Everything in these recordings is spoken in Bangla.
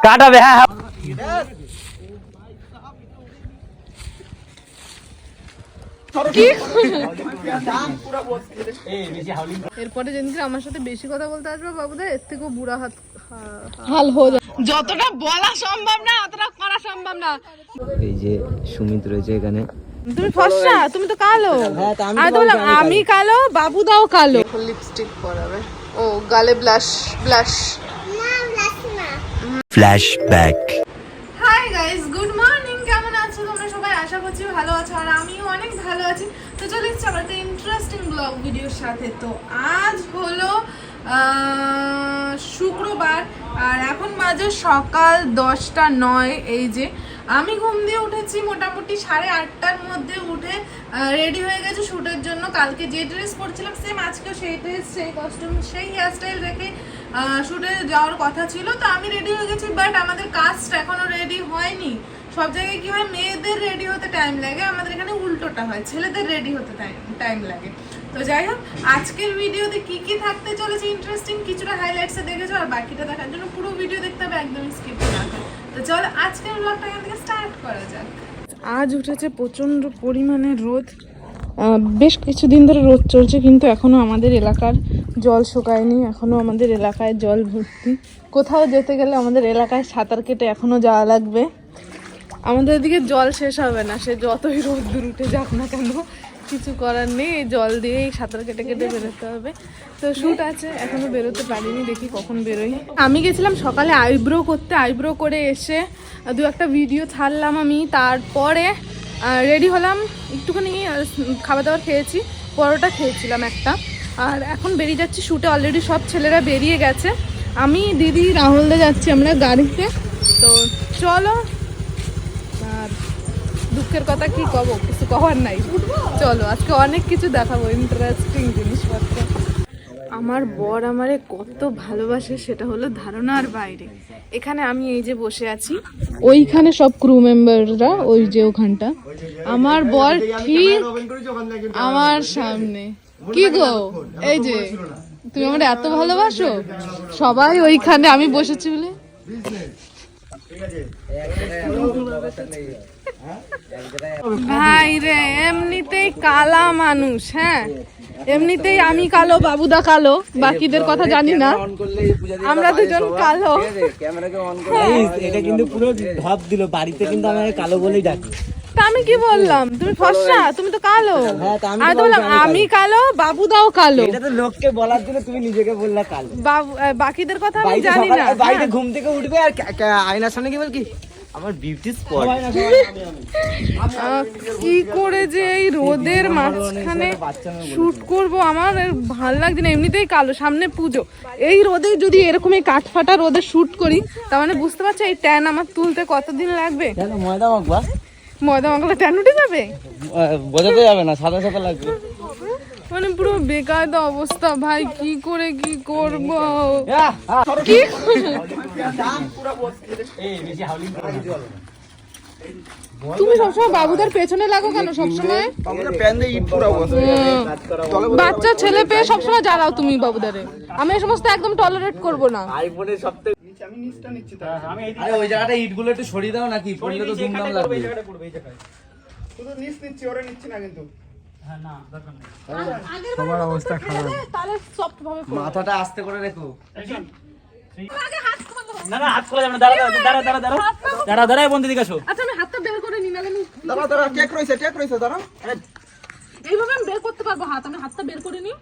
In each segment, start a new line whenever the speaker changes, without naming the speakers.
কাটাবে হ্যাঁ হ্যাঁ।
এরপরে যেদিনকে আমার সাথে বেশি কথা বলতে আসবে বাবুদা এর থেকেও বুড়া হাত হাল হয়ে যাবে যতটা বলা সম্ভব না অতটা করা সম্ভব না।
এই যে সুমিত রয়েছে এখানে।
তুমি ফর্সা তুমি তো কালো। আমি তো আমি কালো। বাবুদাও কালো। লিপস্টিক পরাবে। ও গালে blush blush
flashback
hi guys good morning কেমন আছো? তোমরা সবাই আশা করছি ভালো আছো আর আমিও অনেক ভালো আছি। তো চলে এসেছি আমার একটা ইন্টারেস্টিং ব্লগ ভিডিওর সাথে। তো আজ হলো শুক্রবার, আর এখন বাজে সকাল দশটা নয়, এই যে। আমি ঘুম দিয়ে উঠেছি মোটামুটি সাড়ে আটটার মধ্যে উঠে রেডি হয়ে গেছে শ্যুটের জন্য। কালকে যে ড্রেস পরছিলাম সেম আজকেও সেই ড্রেস সেই কস্টিউম সেই হেয়ারস্টাইল রেখে শ্যুটে যাওয়ার কথা ছিল। তো আমি রেডি হয়ে গেছি বাট আমাদের কাজটা এখনও রেডি হয়নি। সব জায়গায় কী হয়, মেয়েদের রেডি হতে টাইম লাগে, আমাদের এখানে উল্টোটা হয়, ছেলেদের রেডি হতে টাইম লাগে। তো যাই হোক, আজকের ভিডিওতে কি কি থাকতে চলেছে ইন্টারেস্টিং কিছুটা হাইলাইটসে দেখেছ, আর বাকিটা দেখার জন্য পুরো ভিডিও দেখতে হবে, একদমই স্কিপ না তো চল, আজকের ব্লগটা এখান থেকে স্টার্ট করা যাক। আজ উঠেছে প্রচণ্ড পরিমাণে রোদ। বেশ কিছুদিন ধরে রোদ চলছে, কিন্তু এখনও আমাদের এলাকার জল শুকায়নি এখনও আমাদের এলাকায় জল ভর্তি। কোথাও যেতে গেলে আমাদের এলাকায় সাঁতার কেটে এখনও যাওয়া লাগবে। আমাদের এদিকে জল শেষ হবে না, সে যতই রোদ্দুর উঠে যাক না কেন কিছু করার নেই জল দিয়েই সাঁতার কেটে কেটে বেরোতে হবে। তো শ্যুট আছে এখনও বেরোতে পারিনি দেখি কখন বেরোই। আমি গেছিলাম সকালে আইব্রো করতে আইব্রো করে এসে দু একটা ভিডিও ছাড়লাম আমি। তারপরে রেডি হলাম একটুখানি খাবার দাবার খেয়েছি পরোটা খেয়েছিলাম একটা। আর এখন বেরিয়ে যাচ্ছি শ্যুটে অলরেডি সব ছেলেরা বেরিয়ে গেছে। আমি দিদি রাহুলদা যাচ্ছি আমরা গাড়িতে। তো চলো দুঃখের কথা কি কব? কিছু কবার নাই। চলো, আজকে অনেক কিছু দেখাবো ইন্টারেস্টিং জিনিসপত্র। আমার বর আমারে কত ভালোবাসে, সেটা হলো ধারণার বাইরে। এখানে আমি এই যে বসে আছি, ওইখানে সব ক্রু মেম্বাররা ওই যে ওখানটা। আমার বর ঠিক আমার সামনে। কি গো? এই যে, তুমি আমার এত ভালোবাসো? সবাই ওইখানে, আমি বসেছি বলে। ভাই রে এমনিতেই কালা মানুষ হ্যাঁ? এমনিতেই আমি কালো বাবুদা কালো বাকিদের কথা জানি না। আমরা দুজন কালো।
এটা কিন্তু পুরো ভাব দিল বাড়িতে কিন্তু আমাকে কালো বলেই ডাকি।
আমি কি বললাম? তুমি ফর্সা তুমি তো কালো।
হ্যাঁ, আমি
তো বললাম আমি কালো বাবুদাও কালো।
এটা তো লোককে বলার জন্য তুমি নিজেকে বললা কালো।
বাবু বাকিদের কথা আমি জানি না
বাড়িতে
হ্যাঁ।
ঘুম থেকে উঠবে আর আয়নার সামনে কি বল কি? আমার বিউটি স্পট
কি করে যে এই রোদের মাঝখানে শুট করব আমার ভালো লাগছে না এমনিতেই কালো সামনে পুজো। এই রোদে যদি এরকমই কাঠ ফাটা রোদে শুট করি তার মানে বুঝতে পারছ এই ট্যান আমার তুলতে কতদিন লাগবে?
কেন ময়দা মাখবা?
ময়দা মাখলে ট্যান উঠে যাবে?
বোঝাতে যাবে না সাদা সাদা লাগবে।
মানে পুরো বেকায়দা অবস্থা ভাই কি করে কি করব? কি তুমি সবসময় বাবুদার পেছনে লাগো কেন সবসময়? বাচ্চা ছেলে পেয়ে সবসময় জ্বালাও তুমি বাবুদারে। আমি এই সমস্ত একদম টলারেট করব না।
আরে ওই জায়গাটা ইট একটু সরিয়ে দাও নাকি? পড়লে তো ধুমধাম লাগবে।
তাহলে সফট ভাবে করব।
মাথাটা আস্তে করে রেখো।
না না হাত খোলা যাবে না দাঁড়া দাঁড়া দাঁড়া দাঁড়া দাঁড়া দাঁড়া দাঁড়া বন্ধু দিকে আসো।
আচ্ছা আমি হাতটা বের করে নিই আমি
দাঁড়া দাঁড়া টেক রয়েছে টেক রয়েছে দাঁড়া
এইভাবে আমি বের করতে পারব হাত আমি হাতটা বের করে নিই।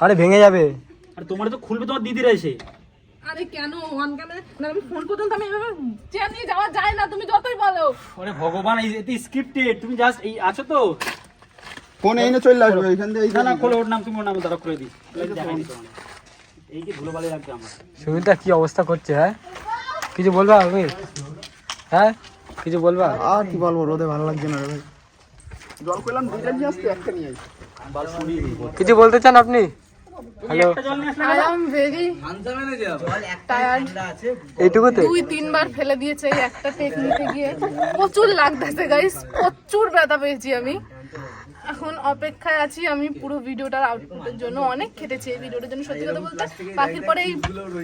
আরে ভেঙে যাবে।
আর তোমার তো খুলবে তোমার দিদিরা এসে।
আরে কেন? অন ক্যামেরা না আমি ফোন পর্যন্ত আমি এভাবে চেয়ার নিয়ে যাওয়া যায় না তুমি যতই বলো।
ওরে ভগবান এই এতে স্ক্রিপ্টেড তুমি জাস্ট এই আছো তো?
ফোন এনে চলে আসবে এখান থেকে এই
না না খোলো ওর নাম তুমি ওর নাম দাঁড়া করে দিই। এই কি ধুলো বালি লাগবে আমার।
সুমিতা কি অবস্থা করছে হ্যাঁ? কিছু বলবা তুমি হ্যাঁ? কিছু বলবা?
আর কি বলব রোদে ভালো লাগছে না রে ভাই। জল কইলাম দুইটা নিয়ে আসতে একটা নিয়ে আইছি
কিছু বলতে চান আপনি? হ্যালো এইটুকুতে?
দুই তিনবার ফেলে দিয়েছে এই একটা টেকনিকে গিয়ে। প্রচুর লাগতেছে গাইস প্রচুর ব্যথা পেয়েছি আমি। এখন অপেক্ষায় আছি আমি পুরো ভিডিওটার আউটপুটের জন্য অনেক খেটেছি। এই ভিডিওটার জন্য সত্যি কথা বলতে পাখির পরে এই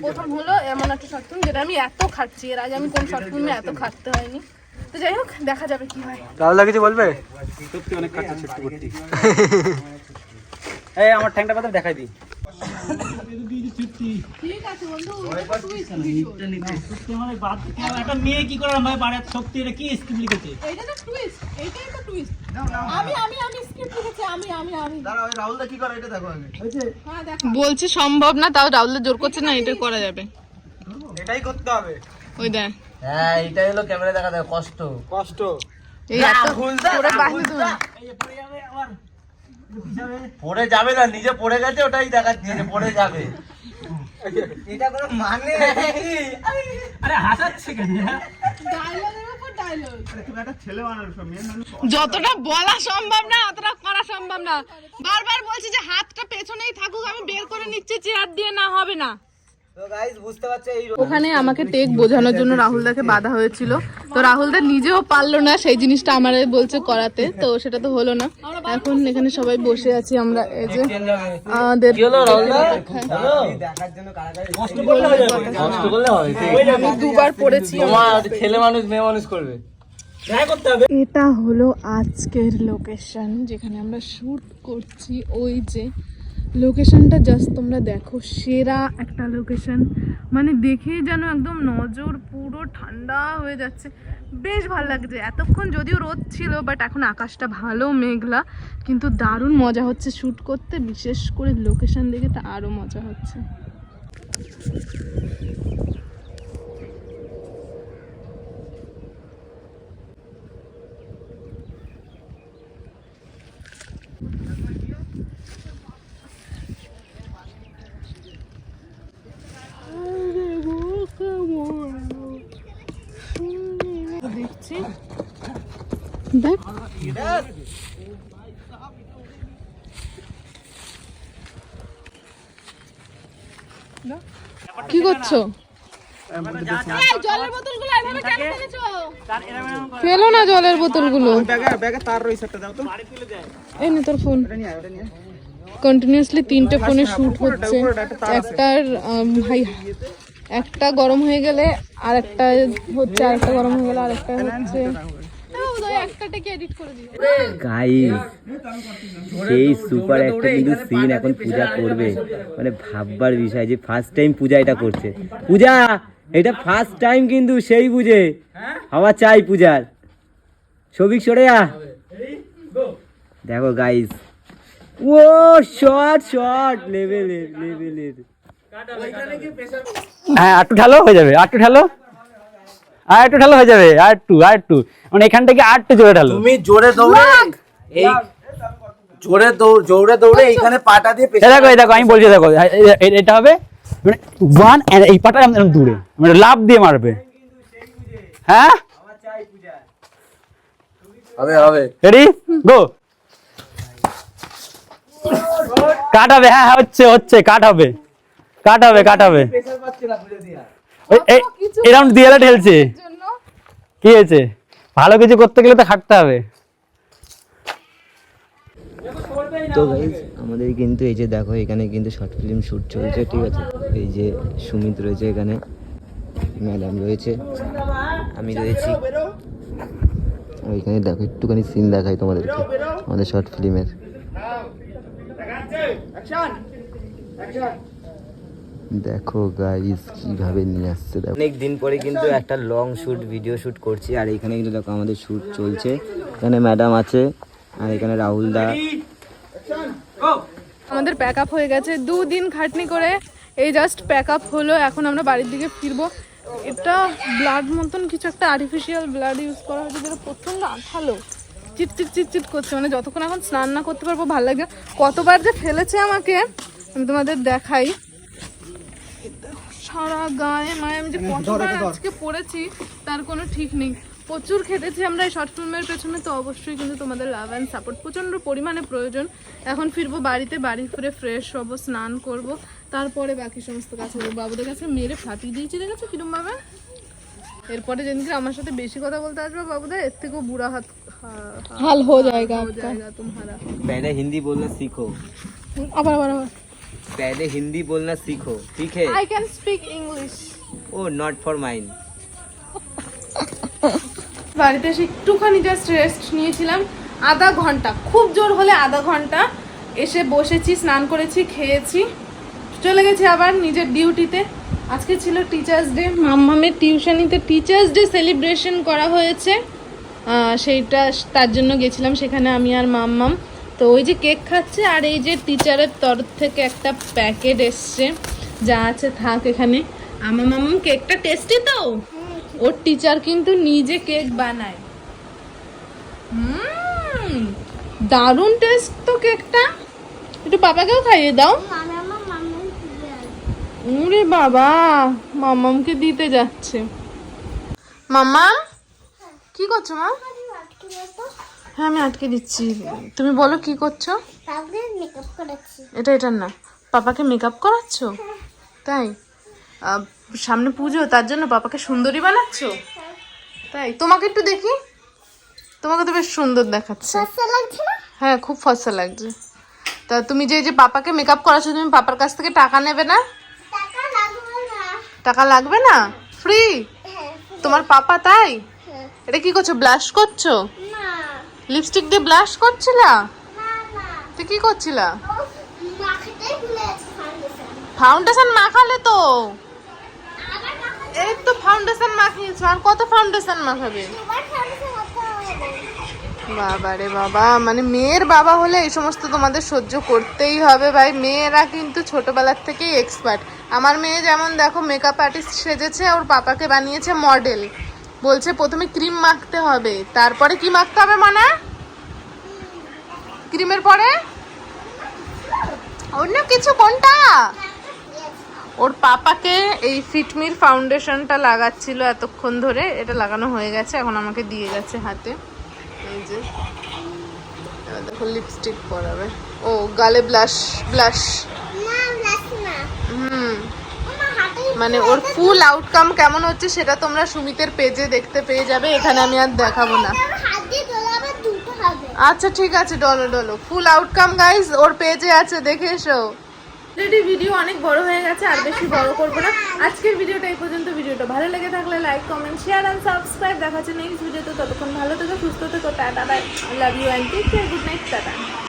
প্রথম হলো এমন একটা শর্ট ফিল্ম যেটা আমি এত খাচ্ছি এর আগে আমি কোন শর্ট ফিল্মে এত খাটতে হয়নি। তো যাই হোক দেখা যাবে কি হয়।
বলবে?
সত্যি অনেক ছোট্ট করতে এই আমার ঠ্যাংটা কথা দেখাই দিই?
বলছি সম্ভব না তাও রাহুল জোর করছে না এটা করা যাবে।
এটাই করতে হবে।
ওই দেখ।
হ্যাঁ এটাই হলো ক্যামেরা দেখা যায় কষ্ট।
কষ্ট।
এই এত করে বাঁধে তুমি
পড়ে যাবে না নিজে পড়ে গেছে ওটাই দেখাচ্ছে যে পড়ে যাবে। এটা কোনো মানে?
আরে হাসাচ্ছে কেন?
যতটা বলা সম্ভব না অতটা করা সম্ভব না। বারবার বলছি যে হাতটা পেছনেই থাকুক আমি বের করে নিচ্ছি চেয়ার দিয়ে না হবে না। ওখানে আমাকে টেক বোঝানোর জন্য রাহুল দাকে বাধা হয়েছিল। তো রাহুল দা নিজেও পারল না সেই জিনিসটা আমার বলছে করাতে তো সেটা তো হলো না। এখন এখানে সবাই বসে আছি আমরা এই যে আমাদের
করলে হয়
আমি দুবার পড়েছি।
ছেলে মানুষ মেয়ে মানুষ করবে।
দেখা করতে হবে।
এটা হলো আজকের লোকেশন যেখানে আমরা শুট করছি ওই যে লোকেশনটা জাস্ট তোমরা দেখো, সেরা একটা লোকেশন মানে দেখেই যেন একদম নজর পুরো ঠান্ডা হয়ে যাচ্ছে। বেশ ভালো লাগছে। এতক্ষণ যদিও রোদ ছিল বাট এখন আকাশটা ভালো, মেঘলা। কিন্তু দারুণ মজা হচ্ছে শ্যুট করতে। বিশেষ করে লোকেশন দেখে তা আরও মজা হচ্ছে দেখছি দেখ কি করছ? জলের বোতলগুলো এভাবে কেন ফেলেছো? ফেলো না জলের বোতলগুলো।
ব্যাগে ব্যাগে তার রয়েছে একটা দাও তো।
এই নে তোর ফোন। কন্টিনিউয়াসলি তিনটে ফোনে শুট হচ্ছে। একটার হাই একটা গরম হয়ে গেলে আর একটা হচ্ছে আর একটা গরম হয়ে গেলে আর একটা হচ্ছে একটাটাকে এডিট করে দিও
গাইস সেই সুপার একটা কিন্তু সিন এখন পূজা করবে। মানে ভাববার বিষয় যে ফার্স্ট টাইম পূজা এটা করছে। পূজা এটা ফার্স্ট টাইম কিন্তু সেই বুঝে আমার চাই পূজার। সবিক সরে যা। দেখো গাইস ও শর্ট শর্ট লেভেলের লেভেলের
হ্যাঁ একটু ঢালো হয়ে যাবে। একটু ঢালো? আর একটু ঢালো হয়ে যাবে আর একটু আর একটু মানে এখান থেকে আর একটু জোরে ঢালো।
তুমি জোরে দৌড়ে এই জোরে দৌড় জোরে দৌড়ে এইখানে পাটা দিয়ে পেছনে
দেখো দেখো আমি বলছি দেখো এটা হবে মানে ওয়ান এই পাটা এরকম দূরে মানে লাভ দিয়ে মারবে। হ্যাঁ?
হবে হবে।
রেডি গো কাট হবে হ্যাঁ হ্যাঁ হচ্ছে হচ্ছে কাট হবে। কাট হবে কাট হবে। ওই- এই এরকম দিয়ালে ঠেলছে
জন্য
কি হয়েছে? ভালো কিছু করতে গেলে তো খাটতে হবে।
তো গাইজ আমাদের কিন্তু এই যে দেখো এখানে কিন্তু শর্ট ফিল্ম শ্যুট চলছে ঠিক আছে? এই যে সুমিত রয়েছে এখানে ম্যাডাম রয়েছে আমি রয়েছি। এখানে দেখো একটুখানি সিন দেখাই তোমাদেরকে আমাদের শর্ট ফিল্মের দেখো গাইস কীভাবে নিয়ে আসছে দেখো। অনেক দিন পরে কিন্তু একটা লং শুট ভিডিও শুট করছি আর এখানে কিন্তু দেখো আমাদের শুট চলছে। এখানে ম্যাডাম আছে আর এখানে রাহুল দা।
আমাদের প্যাক আপ হয়ে গেছে দুদিন খাটনি করে এই জাস্ট প্যাক আপ হলো এখন আমরা বাড়ির দিকে ফিরবো। এটা ব্লাড মতন কিছু একটা আর্টিফিশিয়াল ব্লাড ইউজ করা হয়েছে যেটা প্রচণ্ড আঠালো। চিটচিট চিটচিট করছে মানে যতক্ষণ এখন স্নান না করতে পারব ভালো লাগবে কতবার যে ফেলেছে আমাকে আমি তোমাদের দেখাই। সারা গায়ে মায়ে আমি যে কতবার আজকে পড়েছি তার কোনো ঠিক নেই। প্রচুর খেটেছি আমরা এই শর্ট ফিল্মের পেছনে তো অবশ্যই কিন্তু তোমাদের লাভ অ্যান্ড সাপোর্ট প্রচণ্ড পরিমাণে প্রয়োজন। এখন ফিরবো বাড়িতে বাড়ি ফিরে ফ্রেশ হব স্নান করব। তারপরে বাকি সমস্ত কাজ করব। বাবুদের কাছে মেরে ফাটিয়ে দিয়েছি দেখেছ কিরমভাবে এরপরে যেদিন আমার সাথে বেশি কথা বলতে আসবে বাবুদের এর থেকেও বুড়া হাত হাল হো জায়গা হো জায়গা তুমারা
পহলে হিন্দি বললে শিখো
আবার আবার আবার।
पहले हिंदी बोलना सीखो ठीक है
I can speak English
oh not for mine
বাড়িতে এসে একটুখানি জাস্ট রেস্ট নিয়েছিলাম আধা ঘন্টা খুব জোর হলে আধা ঘন্টা এসে বসেছি স্নান করেছি খেয়েছি চলে গেছি আবার নিজের ডিউটিতে আজকে ছিল টিচার্স ডে মাম্মামের টিউশনিতে টিচার্স ডে সেলিব্রেশন করা হয়েছে আহ, সেইটা তার জন্য গেছিলাম সেখানে আমি আর মাম্মাম তো ওই যে কেক খাচ্ছে আর এই যে টিচারের তরফ থেকে একটা প্যাকেট এসছে, যা আছে, থাক এখানে। আমার মাম্মাম কেকটা টেস্টি তো? ওর টিচার কিন্তু নিজে কেক বানায়। দারুণ টেস্ট তো কেকটা। একটু পাপাকেও খাইয়ে দাও। উরে বাবা, মামামকে দিতে যাচ্ছে। মামা কি করছ মা? হ্যাঁ আমি আটকে দিচ্ছি। তুমি বলো কি করছ? এটা এটা না। পাপাকে মেকআপ করাচ্ছ? তাই? সামনে পুজো তার জন্য পাপাকে সুন্দরী বানাচ্ছ? তাই? তোমাকে একটু দেখি। তোমাকে তো বেশ সুন্দর দেখাচ্ছে। হ্যাঁ খুব ফসা লাগছে। তা তুমি যে যে পাপাকে মেকআপ করাচ্ছ তুমি পাপার কাছ থেকে টাকা নেবে না?
টাকা লাগবে না।
ফ্রি
হ্যাঁ
তোমার পাপা তাই?
হ্যাঁ।
এটা কি করছ ব্লাশ করছ? লিপস্টিক দিয়ে ব্লাশ করছিলা?
না না
কি করছিলা?
ফাউন্ডেশন
মাখালে তো। এই তো ফাউন্ডেশন মাখিয়েছো আর কত ফাউন্ডেশন মাখাবে? বাবা রে বাবা মানে মেয়ের বাবা হলে এই সমস্ত তোমাদের সহ্য করতেই হবে ভাই। মেয়েরা কিন্তু ছোটবেলার থেকেই এক্সপার্ট আমার মেয়ে যেমন দেখো মেকআপ আর্টিস্ট সেজেছে ওর পাপাকে বানিয়েছে মডেল বলছে, প্রথমে ক্রিম মাখতে হবে, তারপরে কি মাখতে হবে মানা? ক্রিমের পরে? অন্য কিছু, কোনটা? ওর পাপাকে এই ফিটমির ফাউন্ডেশনটা লাগাচ্ছিল এতক্ষণ ধরে, এটা লাগানো হয়ে গেছে, এখন আমাকে দিয়ে গেছে হাতে। এই যে দেখো লিপস্টিক পরাবে। ও, গালে ব্লাশ ব্লাশ
না লাগছে না
হুম
আমার হাতে
মানে ওর ফুল আউটকাম কেমন হচ্ছে সেটা তোমরা সুমিতের পেজে দেখতে পেয়ে যাবে এখানে আমি আর দেখাবো না। আচ্ছা ঠিক আছে ডলো ডলো। ফুল আউটকাম গাইজ ওর পেজে আছে দেখে এসো। অলরেডি ভিডিও অনেক বড় হয়ে গেছে আর বেশি বড় করব না। আজকের ভিডিওটা এই পর্যন্ত। ভিডিওটা ভালো লেগে থাকলে like comment share and subscribe দেখাচ্ছে নেক্সট ভিডিওতে ততক্ষণ ভালো থেকো সুস্থ থেকো tata bye love you and take care good night tata.